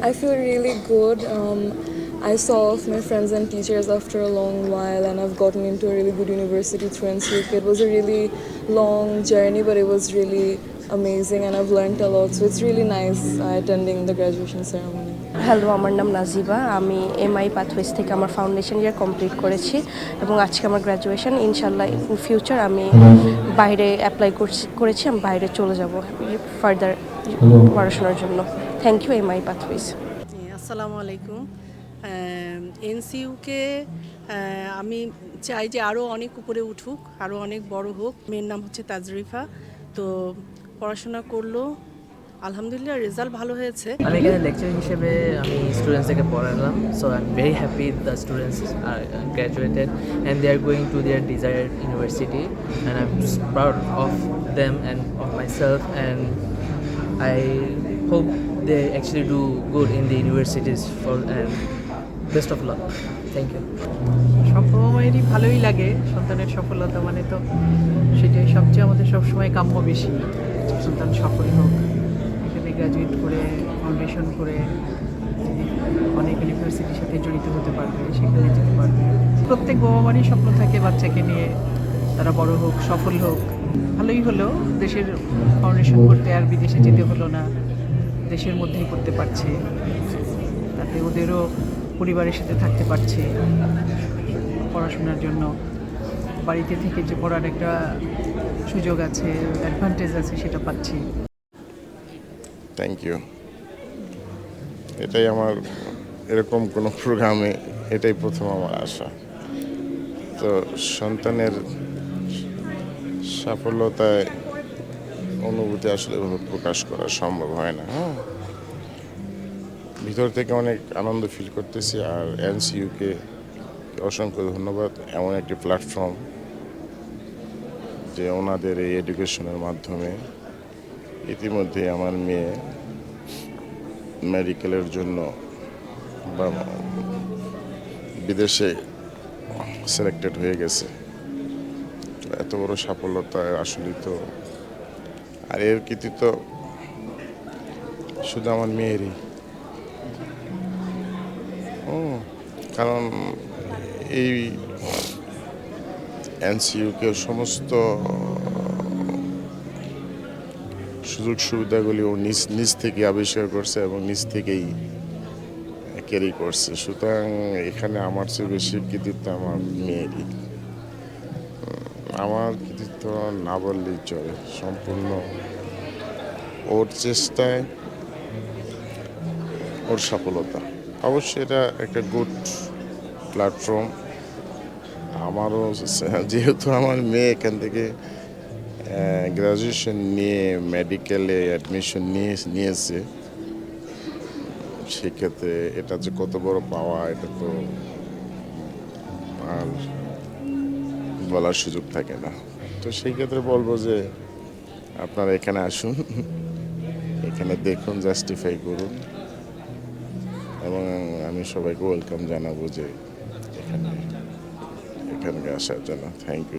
I feel really good. Um, I saw off my friends and teachers after a long while, and I've gotten into a really good university through NCUK. It was a really long journey, but it was really amazing, and I've learned a lot. So it's really nice uh, attending the graduation ceremony. Hello আমার নাম নাজিবা আমি MI pathways থেকে আমার foundation year complete করেছি এবং আজকে আমার graduation ইনশাল্লাহ ইন ফিউচার আমি বাইরে অ্যাপ্লাই করেছি আমি বাইরে চলে যাব ফার্দার পড়াশোনার জন্য থ্যাংক ইউ এমআই পাথওয়েজ আসসালামু আলাইকুম এনসিইউকে আমি চাই যে আরও অনেক উপরে উঠুক আরও অনেক বড় হোক। মেয়ের নাম হচ্ছে তাজরিফা। তো পড়াশোনা করল, আলহামদুলিল্লাহ রেজাল্ট ভালো হয়েছে। আমি এখানে লেকচার হিসেবে আমি স্টুডেন্টসদেরকে পড়ালাম so I am very happy the students are graduated and they are going to their desired university and I am proud of them and of my self and I hope they actually do good in the universities for and best of luck thank you সব বাবা মায়েরই ভালোই লাগে সন্তানের সফলতা মানে তো সেটাই সবচেয়ে আমাদের সবসময় কাম্য বেশি, সন্তান সফল হোক। এখানে গ্র্যাজুয়েট করে ফাউন্ডেশন করে, অনেক ইউনিভার্সিটির সাথে জড়িত হতে পারবে, সেখানে যেতে পারবে। প্রত্যেক বাবা মারই স্বপ্ন থাকে বাচ্চাকে নিয়ে, তারা বড় হোক, সফল হোক। ভালোই হলো, দেশের ফাউন্ডেশন করতে আর বিদেশে যেতে হলো না, দেশের মধ্যেই করতে পারছে। তাতে ওদেরও পরিবারের সাথে থাকতে পারছে পড়াশোনার জন্য। বাড়িতে থেকে যে পড়ার একটা সুযোগ আছে অ্যাডভান্টেজ আছে, সেটা পাচ্ছি। থ্যাংক ইউ এটাই আমার এরকম কোনো প্রোগ্রামে এটাই প্রথম আমার আশা। তো সন্তানের সাফল্যতায় অনুভূতি আসলে প্রকাশ করা সম্ভব হয় না হ্যাঁ? ভিতর থেকে অনেক আনন্দ ফিল করতেছি আর এনসিইউকে অসংখ্য ধন্যবাদ। এমন একটি প্ল্যাটফর্ম যে ওনাদের এই এডুকেশনের মাধ্যমে ইতিমধ্যে আমার মেয়ে মেডিকেলের জন্য বা বিদেশে সিলেক্টেড হয়ে গেছে। এত বড় সাফল্যতা আসলে তো। আর এর কৃতিত্ব শুধু আমার মেয়েরই। কারণ এই এনসিইউকে সমস্ত সুযোগ সুবিধাগুলি ও নিজ নিজ থেকে আবিষ্কার করছে এবং নিজ থেকেই ক্যারি করছে। সুতরাং এখানে আমার চেয়ে বেশি কৃতিত্ব আমার মেয়েরই। আমার কৃতিত্ব না বললেই চলে, সম্পূর্ণ ওর চেষ্টায়, ওর সফলতা। অবশ্যই এটা একটা গুড প্ল্যাটফর্ম আমারও যেহেতু আমার মেয়ে, এখান থেকে গ্রাজুয়েশন নিয়ে মেডিকেলে অ্যাডমিশন নিয়ে, নিয়েছে। সেক্ষেত্রে এটা যে কত বড় পাওয়া, এটা তো আর বলার সুযোগ থাকে না। তো সেই ক্ষেত্রে বলব যে, আপনারা এখানে আসুন, এখানে দেখুন জাস্টিফাই করুন। এবং আমি সবাইকে ওয়েলকাম জানাব যে এখানে এখানে আসার জন্য। Thank you